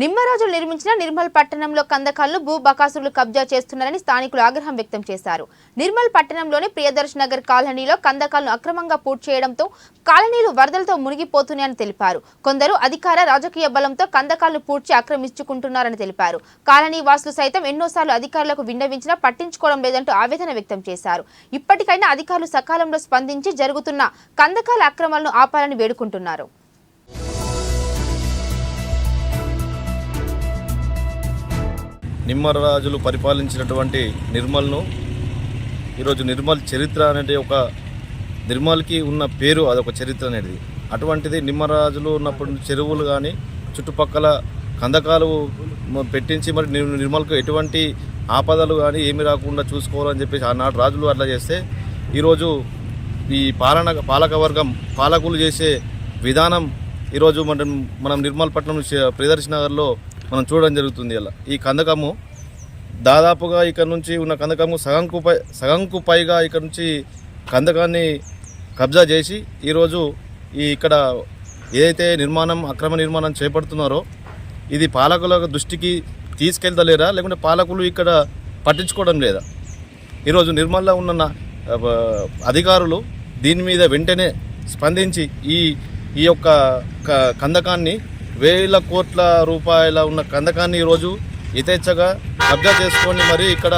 నిమ్మరాజులు నిర్మించిన నిర్మల్ పట్టణంలో కందకాలను భూ బకాసులు కబ్జా చేస్తున్నారని స్థానికులు ఆగ్రహం వ్యక్తం చేశారు. నిర్మల్ పట్టణంలోని ప్రియదర్శ్ నగర్ కాలనీలో కందకాలను అక్రమంగా పూర్తి చేయడంతో కాలనీలు వరదలతో మునిగిపోతున్నాయని తెలిపారు. కొందరు అధికార రాజకీయ బలంతో కందకాలను పూడ్చి ఆక్రమించుకుంటున్నారని తెలిపారు. కాలనీ వాసులు సైతం ఎన్నోసార్లు అధికారులకు విన్నవించినా పట్టించుకోవడం లేదంటూ ఆవేదన వ్యక్తం చేశారు. ఇప్పటికైనా అధికారులు సకాలంలో స్పందించి జరుగుతున్న కందకాల అక్రమాలను ఆపాలని వేడుకుంటున్నారు. నిమ్మరాజులు పరిపాలించినటువంటి నిర్మల్ను ఈరోజు నిర్మల్ చరిత్ర అనేది ఒక నిర్మల్కి ఉన్న పేరు అదొక చరిత్ర అనేది. అటువంటిది నిమ్మరాజులు ఉన్నప్పుడు చెరువులు కానీ చుట్టుపక్కల కందకాలు పెట్టించి మరి నిర్మల్కు ఎటువంటి ఆపదలు కానీ ఏమి రాకుండా చూసుకోవాలని చెప్పేసి ఆనాడు రాజులు అట్లా చేస్తే ఈరోజు ఈ పాలన పాలకవర్గం పాలకులు చేసే విధానం ఈరోజు మనం మనం నిర్మల్ పట్నం ప్రియదర్శి నగర్లో మనం చూడడం జరుగుతుంది ఇలా. ఈ కందకము దాదాపుగా ఇక్కడ నుంచి ఉన్న కందకము సగంకు పై సగంకు పైగా ఇక్కడ నుంచి కందకాన్ని కబ్జా చేసి ఈరోజు ఈ ఇక్కడ ఏదైతే నిర్మాణం అక్రమ నిర్మాణం చేపడుతున్నారో ఇది పాలకుల దృష్టికి తీసుకెళ్తలేరా? లేకుంటే పాలకులు ఇక్కడ పట్టించుకోవడం లేదా? ఈరోజు నిర్మల్లో ఉన్న అధికారులు దీని మీద వెంటనే స్పందించి ఈ ఈ యొక్క కందకాన్ని వేల కోట్ల రూపాయల ఉన్న కందకాన్ని ఈరోజు యథేచ్ఛగా కబ్జా చేసుకొని మరి ఇక్కడ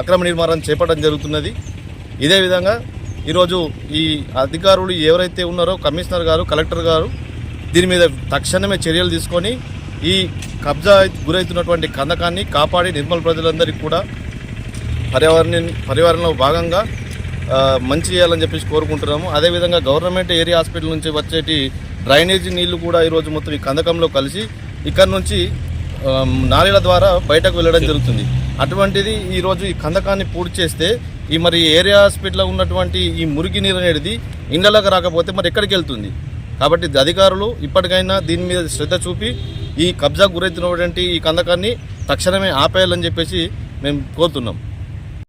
అక్రమ నిర్మాణం చేపట్టడం జరుగుతున్నది. ఇదే విధంగా ఈరోజు ఈ అధికారులు ఎవరైతే ఉన్నారో కమిషనర్ గారు కలెక్టర్ గారు దీని మీద తక్షణమే చర్యలు తీసుకొని ఈ కబ్జా గురవుతున్నటువంటి కందకాన్ని కాపాడి నిర్మల్ ప్రజలందరికీ కూడా పర్యావరణ పర్యావరణంలో భాగంగా మంచి చేయాలని చెప్పేసి కోరుకుంటున్నాము. అదేవిధంగా గవర్నమెంట్ ఏరియా హాస్పిటల్ నుంచి వచ్చేటి డ్రైనేజీ నీళ్ళు కూడా ఈరోజు మొత్తం ఈ కందకంలో కలిసి ఇక్కడ నుంచి నాళీల ద్వారా బయటకు వెళ్ళడం జరుగుతుంది. అటువంటిది ఈరోజు ఈ కందకాన్ని పూర్తి చేస్తే ఈ మరి ఏరియా హాస్పిటల్లో ఉన్నటువంటి ఈ మురికి నీరు అనేది ఇండ్లలోకి రాకపోతే మరి ఎక్కడికి వెళ్తుంది? కాబట్టి అధికారులు ఇప్పటికైనా దీని మీద శ్రద్ధ చూపి ఈ కబ్జా గురైతున్నటువంటి ఈ కందకాన్ని తక్షణమే ఆపేయాలని చెప్పేసి మేము కోరుతున్నాం.